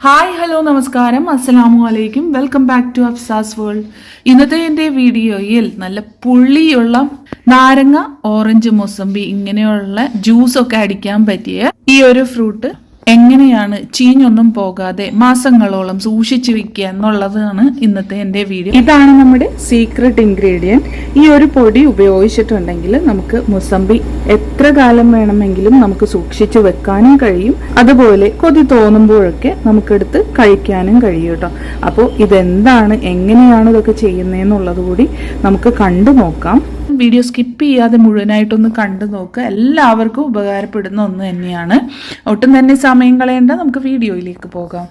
Hi hello നമസ്കാരം. അസ്സലാമു അലൈക്കും welcome back to Afsas world ഇന്നത്തെ എന്റെ വീഡിയോയിൽ നല്ല പുള്ളിയുള്ള നാരങ്ങ ഓറഞ്ച് മൊസമ്പി ഇങ്ങനെയുള്ള ജ്യൂസ് ഒക്കെ അടിക്കാൻ പറ്റിയ ഈ ഒരു ഫ്രൂട്ട് എങ്ങനെയാണ് ചീഞ്ഞൊന്നും പോകാതെ മാസങ്ങളോളം സൂക്ഷിച്ചു വെക്കുക എന്നുള്ളതാണ് ഇന്നത്തെ എന്റെ വീഡിയോ. ഇതാണ് നമ്മുടെ സീക്രട്ട് ഇൻഗ്രീഡിയന്റ് ഈ ഒരു പൊടി ഉപയോഗിച്ചിട്ടുണ്ടെങ്കിൽ നമുക്ക് മുസമ്പി എത്ര കാലം വേണമെങ്കിലും നമുക്ക് സൂക്ഷിച്ചു വെക്കാനും കഴിയും. അതുപോലെ കൊതി തോന്നുമ്പോഴൊക്കെ നമുക്കെടുത്ത് കഴിക്കാനും കഴിയും കേട്ടോ. അപ്പോൾ ഇതെന്താണ് എങ്ങനെയാണ് ഇതൊക്കെ ചെയ്യുന്നതെന്നുള്ളത് കൂടി നമുക്ക് കണ്ടു നോക്കാം. വീഡിയോ സ്കിപ്പ് ചെയ്യാതെ മുഴുവനായിട്ടൊന്ന് കണ്ടു നോക്കുക എല്ലാവർക്കും ഉപകാരപ്പെടുന്ന ഒന്ന് തന്നെയാണ് ഒട്ടും തന്നെ സമയം കളയേണ്ട നമുക്ക് വീഡിയോയിലേക്ക് പോകാം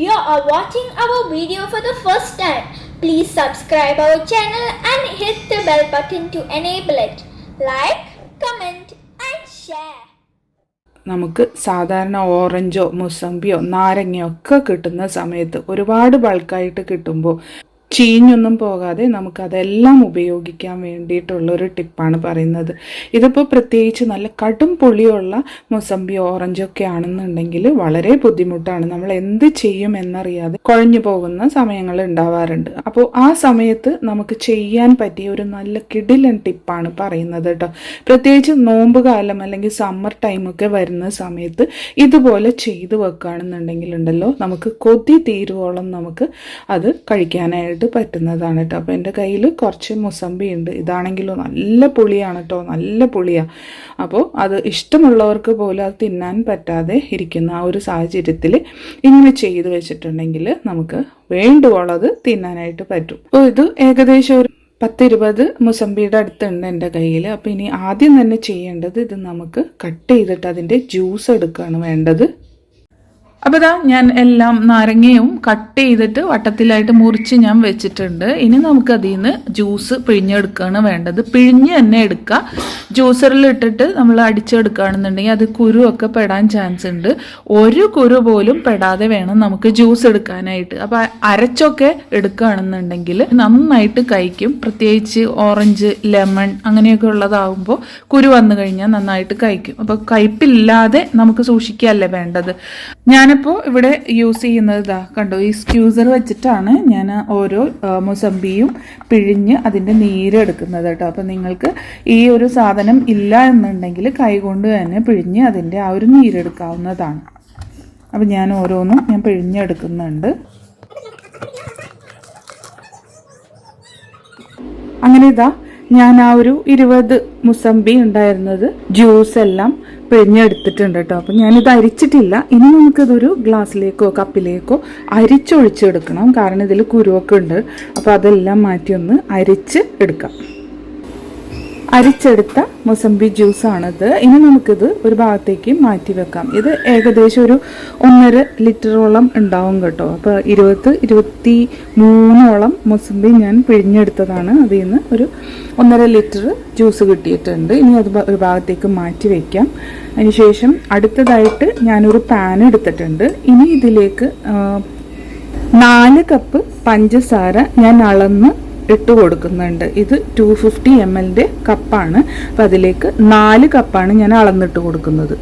you are watching our video for the first time, please subscribe our channel and hit the bell button to enable it. Like, comment and share നമുക്ക് സാധാരണ ഓറഞ്ചോ മുസമ്പിയോ നാരങ്ങയോ ഒക്കെ കിട്ടുന്ന സമയത്ത് ഒരുപാട് ബൾക്കായിട്ട് കിട്ടുമ്പോൾ ചീഞ്ഞൊന്നും പോകാതെ നമുക്കതെല്ലാം ഉപയോഗിക്കാൻ വേണ്ടിയിട്ടുള്ള ഒരു ടിപ്പാണ് പറയുന്നത്. ഇതിപ്പോൾ പ്രത്യേകിച്ച് നല്ല കടും പുളിയുള്ള മുസമ്പി ഓറഞ്ചൊക്കെ ആണെന്നുണ്ടെങ്കിൽ വളരെ ബുദ്ധിമുട്ടാണ്. നമ്മൾ എന്ത് ചെയ്യും എന്നറിയാതെ കുഴഞ്ഞു പോകുന്ന സമയങ്ങൾ ഉണ്ടാവാറുണ്ട്. അപ്പോൾ ആ സമയത്ത് നമുക്ക് ചെയ്യാൻ പറ്റിയ ഒരു നല്ല കിടിലൻ ടിപ്പാണ് പറയുന്നത് കേട്ടോ. പ്രത്യേകിച്ച് നോമ്പ് കാലം അല്ലെങ്കിൽ സമ്മർ ടൈമൊക്കെ വരുന്ന സമയത്ത് ഇതുപോലെ ചെയ്തു വെക്കുകയാണെന്നുണ്ടെങ്കിൽ ഉണ്ടല്ലോ നമുക്ക് കൊതി തീരുവോളം നമുക്ക് അത് കഴിക്കാനായിട്ട് പറ്റുന്നതാണ് കേട്ടോ അപ്പോൾ എന്റെ കയ്യിൽ കുറച്ച് മുസമ്പി ഉണ്ട്. ഇതാണെങ്കിലും നല്ല പുളിയാണ് കേട്ടോ നല്ല പുളിയാണ് അപ്പോൾ അത് ഇഷ്ടമുള്ളവർക്ക് പോലും അത് തിന്നാൻ പറ്റാതെ ഇരിക്കുന്ന ആ ഒരു സാഹചര്യത്തിൽ ഇങ്ങനെ ചെയ്ത് വെച്ചിട്ടുണ്ടെങ്കിൽ നമുക്ക് വേണ്ടുവോളത് തിന്നാനായിട്ട് പറ്റും. അപ്പോൾ ഇത് ഏകദേശം ഒരു പത്തിരുപത് മുസമ്പിയുടെ അടുത്തുണ്ട് എന്റെ കയ്യിൽ. അപ്പോൾ ഇനി ആദ്യം തന്നെ ചെയ്യേണ്ടത് ഇത് നമുക്ക് കട്ട് ചെയ്തിട്ട് അതിന്റെ ജ്യൂസ് എടുക്കുകയാണ് വേണ്ടത്. അപ്പോൾ ഇതാ ഞാൻ എല്ലാം നാരങ്ങയും കട്ട് ചെയ്തിട്ട് വട്ടത്തിലായിട്ട് മുറിച്ച് ഞാൻ വെച്ചിട്ടുണ്ട്. ഇനി നമുക്ക് അതിൽ നിന്ന് ജ്യൂസ് പിഴിഞ്ഞെടുക്കുകയാണ് വേണ്ടത്. പിഴിഞ്ഞ് തന്നെ എടുക്കുക ജ്യൂസറിൽ ഇട്ടിട്ട് നമ്മൾ അടിച്ചെടുക്കുകയാണെന്നുണ്ടെങ്കിൽ അത് കുരുവൊക്കെ പെടാൻ ചാൻസ് ഉണ്ട്. ഒരു കുരു പോലും പെടാതെ വേണം നമുക്ക് ജ്യൂസ് എടുക്കാനായിട്ട്. അപ്പോൾ അരച്ചൊക്കെ എടുക്കുകയാണെന്നുണ്ടെങ്കിൽ നന്നായിട്ട് കഴിക്കും. പ്രത്യേകിച്ച് ഓറഞ്ച് ലെമൺ അങ്ങനെയൊക്കെ ഉള്ളതാകുമ്പോൾ കുരു വന്നു കഴിഞ്ഞാൽ നന്നായിട്ട് കഴിക്കും. അപ്പോൾ കയ്പില്ലാതെ നമുക്ക് സൂക്ഷിക്കുകയല്ലേ വേണ്ടത്. ഞാനിപ്പോൾ ഇവിടെ യൂസ് ചെയ്യുന്നത് ഇതാ കണ്ടോ ഈ സ്ക്യൂസർ വെച്ചിട്ടാണ് ഞാൻ ഓരോ മുസമ്പിയും പിഴിഞ്ഞ് അതിന്റെ നീര് എടുക്കുന്നത് കേട്ടോ. അപ്പോൾ നിങ്ങൾക്ക് ഈ ഒരു സാധനം ഇല്ല എന്നുണ്ടെങ്കിൽ കൈകൊണ്ട് തന്നെ പിഴിഞ്ഞ് അതിന്റെ ആ ഒരു നീരെടുക്കാവുന്നതാണ് അപ്പോൾ ഞാൻ ഓരോന്നും ഞാൻ പിഴിഞ്ഞെടുക്കുന്നുണ്ട് അങ്ങനെ ഇതാ ഞാൻ ആ ഒരു ഇരുപത് മുസമ്പി ഉണ്ടായിരുന്നത് ജ്യൂസ് എല്ലാം പിഴിഞ്ഞെടുത്തിട്ടുണ്ട് കേട്ടോ അപ്പം ഞാനിത് അരിച്ചിട്ടില്ല. ഇനി നമുക്കിതൊരു ഗ്ലാസ്സിലേക്കോ കപ്പിലേക്കോ അരിച്ചൊഴിച്ചെടുക്കണം. കാരണം ഇതിൽ കുരുവൊക്കെ ഉണ്ട്. അപ്പോൾ അതെല്ലാം മാറ്റി ഒന്ന് അരിച്ച് എടുക്കാം. അരിച്ചെടുത്ത മൊസമ്പി ജ്യൂസാണിത്. ഇനി നമുക്കിത് ഒരു ഭാഗത്തേക്ക് മാറ്റി വെക്കാം. ഇത് ഏകദേശം ഒരു ഒന്നര ലിറ്ററോളം ഉണ്ടാവും കേട്ടോ. അപ്പോൾ ഇരുപത് ഇരുപത്തി മൂന്നോളം മൊസമ്പി ഞാൻ പിഴിഞ്ഞെടുത്തതാണ്. അതിൽ നിന്ന് ഒരു ഒന്നര ലിറ്റർ ജ്യൂസ് കിട്ടിയിട്ടുണ്ട്. ഇനി അത് ഒരു ഭാഗത്തേക്ക് മാറ്റി വെക്കാം. അതിനുശേഷം അടുത്തതായിട്ട് ഞാനൊരു പാൻ എടുത്തിട്ടുണ്ട്. ഇനി ഇതിലേക്ക് നാല് കപ്പ് പഞ്ചസാര ഞാൻ അളന്ന് ഇട്ട് കൊടുക്കുന്നുണ്ട്. ഇത് ടു ഫിഫ്റ്റി എം എല്ലിന്റെ കപ്പാണ്. അപ്പം അതിലേക്ക് നാല് കപ്പാണ് ഞാൻ അളന്നിട്ട് കൊടുക്കുന്നത്.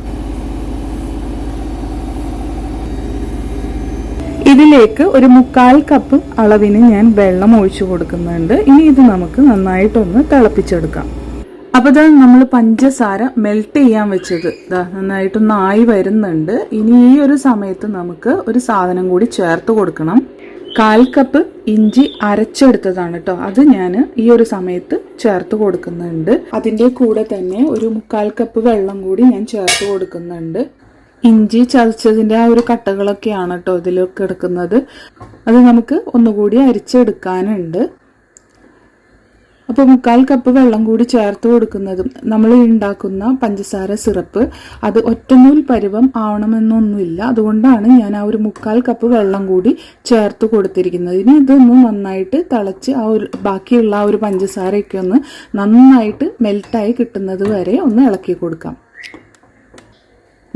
ഇതിലേക്ക് ഒരു മുക്കാൽ കപ്പ് അളവിന് ഞാൻ വെള്ളം ഒഴിച്ചു കൊടുക്കുന്നുണ്ട്. ഇനി ഇത് നമുക്ക് നന്നായിട്ടൊന്ന് തിളപ്പിച്ചെടുക്കാം. അപ്പോൾ ഇത് നമ്മൾ പഞ്ചസാര മെൽറ്റ് ചെയ്യാൻ വെച്ചത്. ഇതാ നന്നായിട്ടൊന്ന് ആയി വരുന്നുണ്ട്. ഇനി ഈ ഒരു സമയത്ത് നമുക്ക് ഒരു സാധനം കൂടി ചേർത്ത് കൊടുക്കണം. കാൽ കപ്പ് ഇഞ്ചി അരച്ചെടുത്തതാണ് കേട്ടോ അത് ഞാൻ ഈ ഒരു സമയത്ത് ചേർത്ത് കൊടുക്കുന്നുണ്ട്. അതിന്റെ കൂടെ തന്നെ ഒരു മുക്കാൽ കപ്പ് വെള്ളം കൂടി ഞാൻ ചേർത്ത് കൊടുക്കുന്നുണ്ട്. ഇഞ്ചി ചതച്ചതിന്റെ ആ ഒരു കട്ടകളൊക്കെയാണ് കേട്ടോ ഇതിലൊക്കെ എടുക്കുന്നത്. അത് നമുക്ക് ഒന്നുകൂടി അരിച്ചെടുക്കാനുണ്ട്. അപ്പോൾ മുക്കാൽ കപ്പ് വെള്ളം കൂടി ചേർത്ത് കൊടുക്കുന്നതും നമ്മൾ ഉണ്ടാക്കുന്ന പഞ്ചസാര സിറപ്പ് അത് ഒറ്റനൂൽ പരുവം ആവണമെന്നൊന്നുമില്ല. അതുകൊണ്ടാണ് ഞാൻ ആ ഒരു മുക്കാൽ കപ്പ് വെള്ളം കൂടി ചേർത്ത് കൊടുത്തിരിക്കുന്നത്. ഇനി ഇതൊന്ന് നന്നായിട്ട് തിളച്ച് ആ ഒരു ബാക്കിയുള്ള ആ ഒരു പഞ്ചസാരയൊക്കെ ഒന്ന് നന്നായിട്ട് മെൽറ്റായി കിട്ടുന്നത് വരെ ഒന്ന് ഇളക്കി കൊടുക്കാം.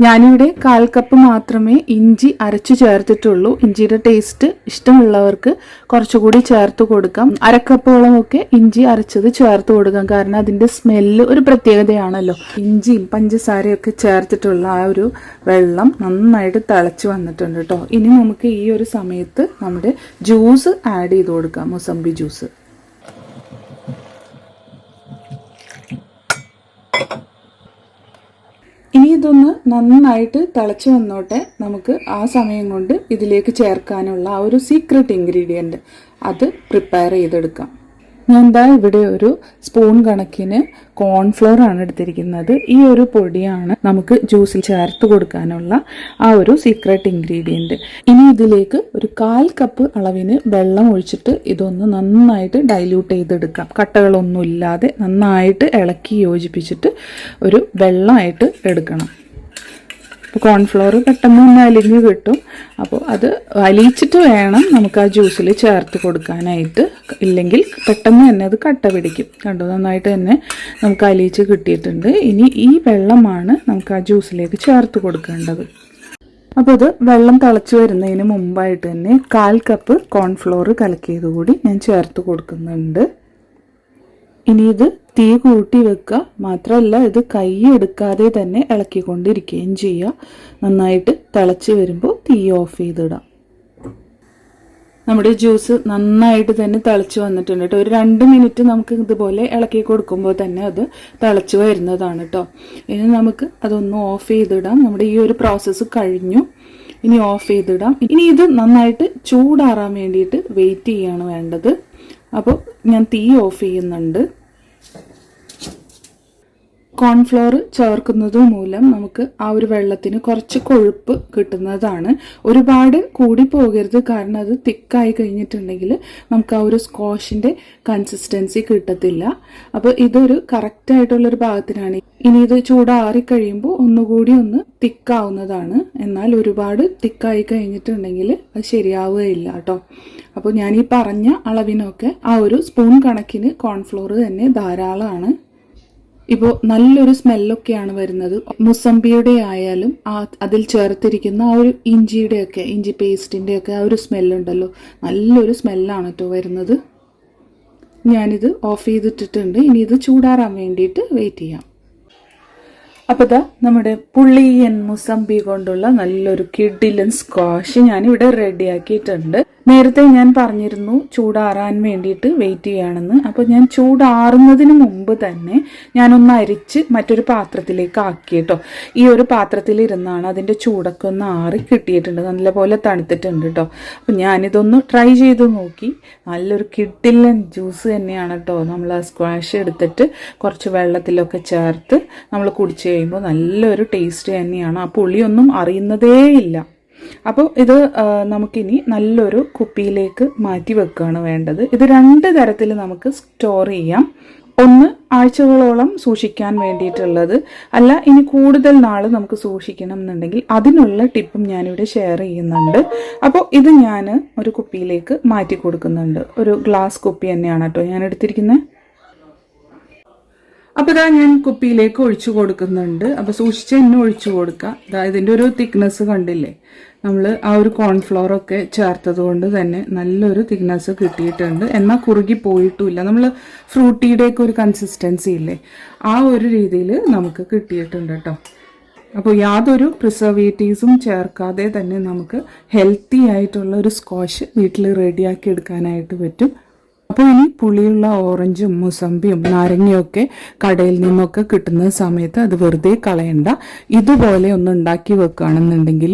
ഞാനിവിടെ കാൽ കപ്പ് മാത്രമേ ഇഞ്ചി അരച്ചു ചേർത്തിട്ടുള്ളൂ. ഇഞ്ചിയുടെ ടേസ്റ്റ് ഇഷ്ടമുള്ളവർക്ക് കുറച്ചുകൂടി ചേർത്ത് കൊടുക്കാം. അരക്കപ്പോളം ഒക്കെ ഇഞ്ചി അരച്ചത് ചേർത്ത് കൊടുക്കാം. കാരണം അതിന്റെ സ്മെല്ല് ഒരു പ്രത്യേകതയാണല്ലോ. ഇഞ്ചിയും പഞ്ചസാരയൊക്കെ ചേർത്തിട്ടുള്ള ആ ഒരു വെള്ളം നന്നായിട്ട് തിളച്ച് വന്നിട്ടുണ്ട് കേട്ടോ ഇനി നമുക്ക് ഈ ഒരു സമയത്ത് നമ്മുടെ ജ്യൂസ് ആഡ് ചെയ്ത് കൊടുക്കാം. മുസംബി ജ്യൂസ് ഇനി ഇതൊന്ന് നന്നായിട്ട് തിളച്ച് വന്നോട്ടെ. നമുക്ക് ആ സമയം കൊണ്ട് ഇതിലേക്ക് ചേർക്കാനുള്ള ആ ഒരു സീക്രട്ട് ഇൻഗ്രീഡിയന്റ് അത് പ്രിപ്പയർ ചെയ്തെടുക്കാം. ഞാൻ ദാ ഇവിടെ ഒരു സ്പൂൺ കണക്കിന് കോൺഫ്ലോർ ആണ് എടുത്തിരിക്കുന്നത്. ഈ ഒരു പൊടിയാണ് നമുക്ക് ജ്യൂസിൽ ചേർത്ത് കൊടുക്കാനുള്ള ആ ഒരു സീക്രട്ട് ഇൻഗ്രീഡിയന്റ് ഇനി ഇതിലേക്ക് ഒരു കാൽ കപ്പ് അളവിന് വെള്ളം ഒഴിച്ചിട്ട് ഇതൊന്ന് നന്നായിട്ട് ഡൈല്യൂട്ട് ചെയ്തെടുക്കാം. കട്ടകളൊന്നും ഇല്ലാതെ നന്നായിട്ട് ഇളക്കി യോജിപ്പിച്ചിട്ട് ഒരു വെള്ളമായിട്ട് എടുക്കണം. അപ്പോൾ കോൺഫ്ലവർ പെട്ടെന്ന് തന്നെ അലിഞ്ഞ് കിട്ടും. അപ്പോൾ അത് അലിയിച്ചിട്ട് വേണം നമുക്ക് ആ ജ്യൂസിൽ ചേർത്ത് കൊടുക്കാനായിട്ട്. ഇല്ലെങ്കിൽ പെട്ടെന്ന് തന്നെ അത് കട്ട പിടിക്കും. കണ്ടു? നന്നായിട്ട് തന്നെ നമുക്ക് അലിയിച്ച് കിട്ടിയിട്ടുണ്ട്. ഇനി ഈ വെള്ളമാണ് നമുക്ക് ആ ജ്യൂസിലേക്ക് ചേർത്ത് കൊടുക്കേണ്ടത്. അപ്പോൾ ഇത് വെള്ളം തിളച്ച് വരുന്നതിന് മുമ്പായിട്ട് തന്നെ കാൽ കപ്പ് കോൺഫ്ലോർ കലക്കിയത് കൂടി ഞാൻ ചേർത്ത് കൊടുക്കുന്നുണ്ട്. ഇനി ഇത് തീ കൂട്ടി വെക്കുക. മാത്രമല്ല ഇത് കൈ എടുക്കാതെ തന്നെ ഇളക്കിക്കൊണ്ടിരിക്കുകയും ചെയ്യുക. നന്നായിട്ട് തിളച്ച് വരുമ്പോൾ തീ ഓഫ് ചെയ്തിടാം നമ്മുടെ ജ്യൂസ് നന്നായിട്ട് തന്നെ തിളച്ച് വന്നിട്ടുണ്ട് കേട്ടോ. ഒരു രണ്ട് മിനിറ്റ് നമുക്ക് ഇതുപോലെ ഇളക്കി കൊടുക്കുമ്പോൾ തന്നെ അത് തിളച്ച് വരുന്നതാണ് കേട്ടോ. ഇനി നമുക്ക് അതൊന്ന് ഓഫ് ചെയ്തിടാം. നമ്മുടെ ഈ ഒരു പ്രോസസ്സ് കഴിഞ്ഞു. ഇനി ഓഫ് ചെയ്തിടാം. ഇനി ഇത് നന്നായിട്ട് ചൂടാറാൻ വേണ്ടിയിട്ട് വെയിറ്റ് ചെയ്യാണ് വേണ്ടത്. അപ്പോൾ ഞാൻ തീ ഓഫ് ചെയ്യുന്നുണ്ട്. കോൺഫ്ലോർ ചേർക്കുന്നത് മൂലം നമുക്ക് ആ ഒരു വെള്ളത്തിന് കുറച്ച് കൊഴുപ്പ് കിട്ടുന്നതാണ്. ഒരുപാട് കൂടി പോകരുത്. കാരണം അത് തിക്കായി കഴിഞ്ഞിട്ടുണ്ടെങ്കിൽ നമുക്ക് ആ ഒരു സ്കോഷിന്റെ കൺസിസ്റ്റൻസി കിട്ടത്തില്ല. അപ്പോൾ ഇതൊരു കറക്റ്റായിട്ടുള്ളൊരു ഭാഗത്തിനാണ്. ഇനി ഇത് ചൂടാറി കഴിയുമ്പോൾ ഒന്നുകൂടി ഒന്ന് തിക്കാവുന്നതാണ്. എന്നാൽ ഒരുപാട് തിക്കായി കഴിഞ്ഞിട്ടുണ്ടെങ്കിൽ അത് ശരിയാവുകയില്ല കേട്ടോ. അപ്പോൾ ഞാൻ ഈ പറഞ്ഞ അളവിനൊക്കെ ആ ഒരു സ്പൂൺ കണക്കിന് കോൺഫ്ലോർ തന്നെ ധാരാളമാണ്. ഇപ്പോൾ നല്ലൊരു സ്മെല്ലൊക്കെയാണ് വരുന്നത്. മുസമ്പിയുടെ ആയാലും അതിൽ ചേർത്തിരിക്കുന്ന ആ ഒരു ഇഞ്ചിയുടെ ഒക്കെ ഇഞ്ചി പേസ്റ്റിന്റെ ഒക്കെ ആ ഒരു സ്മെല്ലുണ്ടല്ലോ. നല്ലൊരു സ്മെല്ലാണ് കേട്ടോ വരുന്നത്. ഞാനിത് ഓഫ് ചെയ്തിട്ടിട്ടുണ്ട്. ഇനി ഇത് ചൂടാറാൻ വേണ്ടിയിട്ട് വെയിറ്റ് ചെയ്യാം. അപ്പോൾ ഇതാ നമ്മുടെ പുള്ളിയൻ മുസമ്പി കൊണ്ടുള്ള നല്ലൊരു കിഡിലൻ സ്ക്വാഷ് ഞാനിവിടെ റെഡിയാക്കിയിട്ടുണ്ട് നേരത്തെ ഞാൻ പറഞ്ഞിരുന്നു ചൂടാറാൻ വേണ്ടിയിട്ട് വെയിറ്റ് ചെയ്യുകയാണെന്ന്. അപ്പോൾ ഞാൻ ചൂടാറുന്നതിന് മുമ്പ് തന്നെ ഞാനൊന്ന് അരിച്ച് മറ്റൊരു പാത്രത്തിലേക്ക് ആക്കി കേട്ടോ. ഈ ഒരു പാത്രത്തിലിരുന്നാണ് അതിന്റെ ചൂടൊക്കെ ഒന്ന് ആറി കിട്ടിയിട്ടുണ്ട്. നല്ലപോലെ തണുത്തിട്ടുണ്ട് കേട്ടോ. അപ്പം ഞാനിതൊന്ന് ട്രൈ ചെയ്ത് നോക്കി. നല്ലൊരു കിഡിലൻ ജ്യൂസ് തന്നെയാണ് കേട്ടോ. നമ്മൾ ആ സ്ക്വാഷ് എടുത്തിട്ട് കുറച്ച് വെള്ളത്തിലൊക്കെ ചേർത്ത് നമ്മൾ കുടിച്ച് കഴിയുമ്പോൾ നല്ലൊരു ടേസ്റ്റ് തന്നെയാണ്. ആ പുളിയൊന്നും അറിയുന്നതേ ഇല്ല. അപ്പോൾ ഇത് നമുക്കിനി നല്ലൊരു കുപ്പിയിലേക്ക് മാറ്റി വെക്കുകയാണ് വേണ്ടത്. ഇത് രണ്ട് തരത്തിൽ നമുക്ക് സ്റ്റോർ ചെയ്യാം. ഒന്ന് ആഴ്ചകളോളം സൂക്ഷിക്കാൻ വേണ്ടിയിട്ടുള്ളത്. അല്ല ഇനി കൂടുതൽ നാൾ നമുക്ക് സൂക്ഷിക്കണം എന്നുണ്ടെങ്കിൽ അതിനുള്ള ടിപ്പും ഞാനിവിടെ ഷെയർ ചെയ്യുന്നുണ്ട്. അപ്പോൾ ഇത് ഞാൻ ഒരു കുപ്പിയിലേക്ക് മാറ്റി കൊടുക്കുന്നുണ്ട്. ഒരു ഗ്ലാസ് കുപ്പി തന്നെയാണ് കേട്ടോ ഞാൻ എടുത്തിരിക്കുന്നത് അപ്പോൾ ഇതാ ഞാൻ കുപ്പിയിലേക്ക് ഒഴിച്ചു കൊടുക്കുന്നുണ്ട്. അപ്പോൾ സൂക്ഷിച്ച് എന്നെ ഒഴിച്ചു കൊടുക്കുക ഇതാ ഇതിന്റെ ഒരു തിക്നെസ് കണ്ടില്ലേ? നമ്മൾ ആ ഒരു കോൺഫ്ലോർ ഒക്കെ ചേർത്തത് കൊണ്ട് തന്നെ നല്ലൊരു തിക്നെസ് കിട്ടിയിട്ടുണ്ട്. എന്നാൽ കുറുകി പോയിട്ടുമില്ല. നമ്മൾ ഫ്രൂട്ടിയുടെയൊക്കെ ഒരു കൺസിസ്റ്റൻസി ഇല്ലേ? ആ ഒരു രീതിയിൽ നമുക്ക് കിട്ടിയിട്ടുണ്ട് കേട്ടോ അപ്പോൾ യാതൊരു പ്രിസർവേറ്റീവ്സും ചേർക്കാതെ തന്നെ നമുക്ക് ഹെൽത്തി ആയിട്ടുള്ള ഒരു സ്കോഷ് വീട്ടിൽ റെഡിയാക്കി എടുക്കാനായിട്ട് പറ്റും. അപ്പോൾ ഇനി പുളിയുള്ള ഓറഞ്ചും മുസമ്പിയും നാരങ്ങയൊക്കെ കടയിൽ നിന്നൊക്കെ കിട്ടുന്ന സമയത്ത് അത് വെറുതെ കളയണ്ട. ഇതുപോലെ ഒന്ന് ഉണ്ടാക്കി വെക്കുകയാണെന്നുണ്ടെങ്കിൽ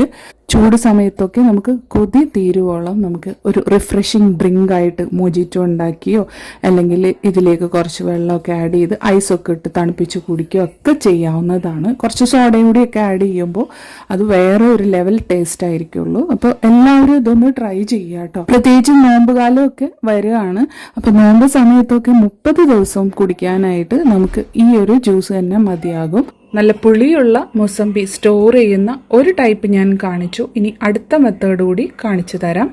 ചൂട് സമയത്തൊക്കെ നമുക്ക് കൊതി തീരുവോളം നമുക്ക് ഒരു റിഫ്രഷിങ് ഡ്രിങ്ക് ആയിട്ട് മോജിറ്റോ ഉണ്ടാക്കിയോ അല്ലെങ്കിൽ ഇതിലേക്ക് കുറച്ച് വെള്ളമൊക്കെ ആഡ് ചെയ്ത് ഐസൊക്കെ ഇട്ട് തണുപ്പിച്ച് കുടിക്കുകയോ ഒക്കെ ചെയ്യാവുന്നതാണ്. കുറച്ച് സോഡയും കൂടിയൊക്കെ ആഡ് ചെയ്യുമ്പോൾ അത് വേറെ ഒരു ലെവൽ ടേസ്റ്റ് ആയിരിക്കുള്ളൂ. അപ്പോൾ എല്ലാവരും ഇതൊന്ന് ട്രൈ ചെയ്യുക കേട്ടോ പ്രത്യേകിച്ച് നോമ്പ് കാലമൊക്കെ വരികയാണ്. അപ്പോൾ നോമ്പ് സമയത്തൊക്കെ മുപ്പത് ദിവസവും കുടിക്കാനായിട്ട് നമുക്ക് ഈ ഒരു ജ്യൂസ് തന്നെ മതിയാകും. നല്ല പുളിയുള്ള മൊസമ്പി സ്റ്റോർ ചെയ്യുന്ന ഒരു ടൈപ്പ് ഞാൻ കാണിച്ചു. ഇനി അടുത്ത മെത്തേഡ് കൂടി കാണിച്ചു തരാം.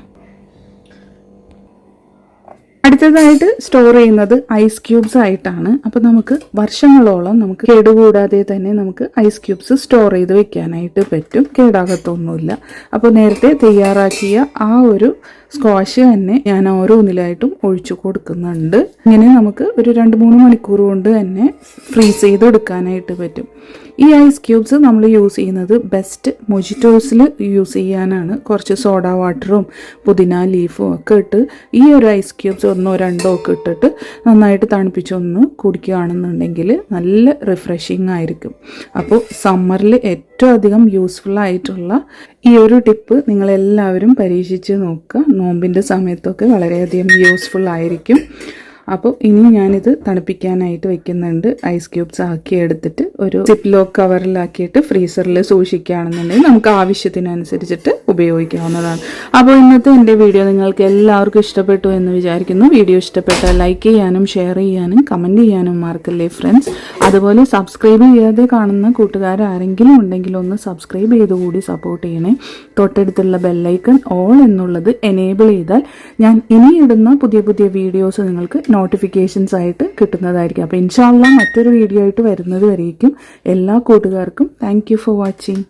അടുത്തതായിട്ട് സ്റ്റോർ ചെയ്യുന്നത് ഐസ് ക്യൂബ്സ് ആയിട്ടാണ്. അപ്പോൾ നമുക്ക് വർഷങ്ങളോളം നമുക്ക് കേടുകൂടാതെ തന്നെ നമുക്ക് ഐസ് ക്യൂബ്സ് സ്റ്റോർ ചെയ്ത് വെക്കാനായിട്ട് പറ്റും. കേടാകത്തൊന്നുമില്ല. അപ്പോൾ നേരത്തെ തയ്യാറാക്കിയ ആ ഒരു സ്ക്വാഷ് തന്നെ ഞാൻ ഓരോന്നിലായിട്ടും ഒഴിച്ചു കൊടുക്കുന്നുണ്ട്. ഇങ്ങനെ നമുക്ക് ഒരു രണ്ട് മൂന്ന് മണിക്കൂർ കൊണ്ട് തന്നെ ഫ്രീസ് ചെയ്ത് എടുക്കാനായിട്ട് പറ്റും. ഈ ഐസ് ക്യൂബ്സ് നമ്മൾ യൂസ് ചെയ്യുന്നത് ബെസ്റ്റ് മൊജിറ്റോസിൽ യൂസ് ചെയ്യാനാണ്. കുറച്ച് സോഡ വാട്ടറും പുതിന ലീഫും ഒക്കെ ഇട്ട് ഈ ഒരു ഐസ് ക്യൂബ്സ് ഒന്നോ രണ്ടോ ഒക്കെ ഇട്ടിട്ട് നന്നായിട്ട് തണുപ്പിച്ചൊന്ന് കുടിക്കുകയാണെന്നുണ്ടെങ്കിൽ നല്ല റിഫ്രഷിങ് ആയിരിക്കും. അപ്പോൾ സമ്മറിൽ ഏറ്റവും അധികം യൂസ്ഫുൾ ആയിട്ടുള്ള ഈ ഒരു ടിപ്പ് നിങ്ങളെല്ലാവരും പരീക്ഷിച്ച് നോക്കുക. നോമ്പിന്റെ സമയത്തൊക്കെ വളരെയധികം യൂസ്ഫുൾ ആയിരിക്കും. അപ്പോൾ ഇനി ഞാനിത് തണുപ്പിക്കാനായിട്ട് വെക്കുന്നുണ്ട്. ഐസ് ക്യൂബ്സ് ആക്കി എടുത്തിട്ട് ഒരു സിപ്പ് ലോക്ക് കവറിലാക്കിയിട്ട് ഫ്രീസറിൽ സൂക്ഷിക്കുകയാണെന്നുണ്ടെങ്കിൽ നമുക്ക് ആവശ്യത്തിനനുസരിച്ചിട്ട് ഉപയോഗിക്കാവുന്നതാണ്. അപ്പോൾ ഇന്നത്തെ എന്റെ വീഡിയോ നിങ്ങൾക്ക് എല്ലാവർക്കും ഇഷ്ടപ്പെട്ടു എന്ന് വിചാരിക്കുന്നു. വീഡിയോ ഇഷ്ടപ്പെട്ടാൽ ലൈക്ക് ചെയ്യാനും ഷെയർ ചെയ്യാനും കമന്റ് ചെയ്യാനും മാർക്കല്ലേ ഫ്രണ്ട്സ് അതുപോലെ സബ്സ്ക്രൈബ് ചെയ്യാതെ കാണുന്ന കൂട്ടുകാർ ആരെങ്കിലും ഉണ്ടെങ്കിൽ ഒന്ന് സബ്സ്ക്രൈബ് ചെയ്തുകൂടി സപ്പോർട്ട് ചെയ്യണേ. തൊട്ടടുത്തുള്ള ബെല്ലൈക്കൺ ഓൾ എന്നുള്ളത് എനേബിൾ ചെയ്താൽ ഞാൻ ഇനി ഇടുന്ന പുതിയ പുതിയ വീഡിയോസ് നിങ്ങൾക്ക് നോട്ടിഫിക്കേഷൻസ് ആയിട്ട് കിട്ടുന്നതായിരിക്കും. അപ്പോൾ ഇൻഷാല്ല മറ്റൊരു വീഡിയോ ആയിട്ട് വരുന്നത് വരേക്കും. എല്ലാ കൂട്ടുകാർക്കും താങ്ക് ഫോർ വാച്ചിങ്